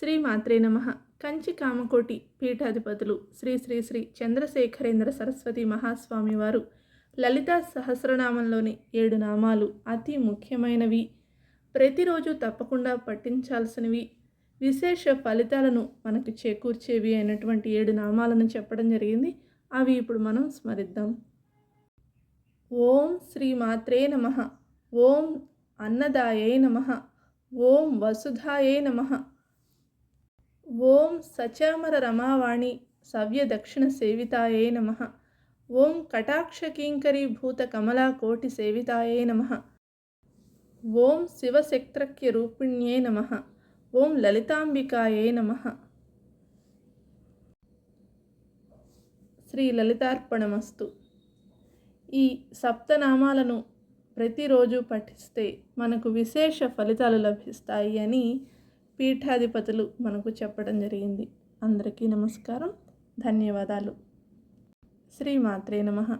శ్రీ మాత్రే నమ. కంచి కామకోటి పీఠాధిపతులు శ్రీ శ్రీ శ్రీ చంద్రశేఖరేంద్ర సరస్వతి మహాస్వామి వారు లలితా సహస్రనామంలోని ఏడు నామాలు అతి ముఖ్యమైనవి. ప్రతిరోజు తప్పకుండా పఠించాల్సినవి. విశేష ఫలితాలను మనకు చేకూర్చేవి అయినటువంటి ఏడు నామాలను చెప్పడం జరిగింది. అవి ఇప్పుడు మనం స్మరిద్దాం. ఓం శ్రీ మాత్రే నమ. ఓం అన్నదాయే నమ. ఓం వసుధాయే నమ. ఓం సచామర రమావాణి సవ్య దక్షిణ సేవితాయే నమ. ఓం కటాక్షకింకరీ భూత కమలా కోటి సేవితాయే నమ. ఓం శివశక్త్రక్య రూపిణ్యే నమ. ఓం లలితాంబికాయే నమ. శ్రీ లలితార్పణమస్తు. ఈ సప్తనామాలను ప్రతిరోజు పఠిస్తే మనకు విశేష ఫలితాలు లభిస్తాయి అని పీఠాధిపతులు మనకు చెప్పడం జరిగింది. అందరికీ నమస్కారం. ధన్యవాదాలు. శ్రీమాత్రే నమ.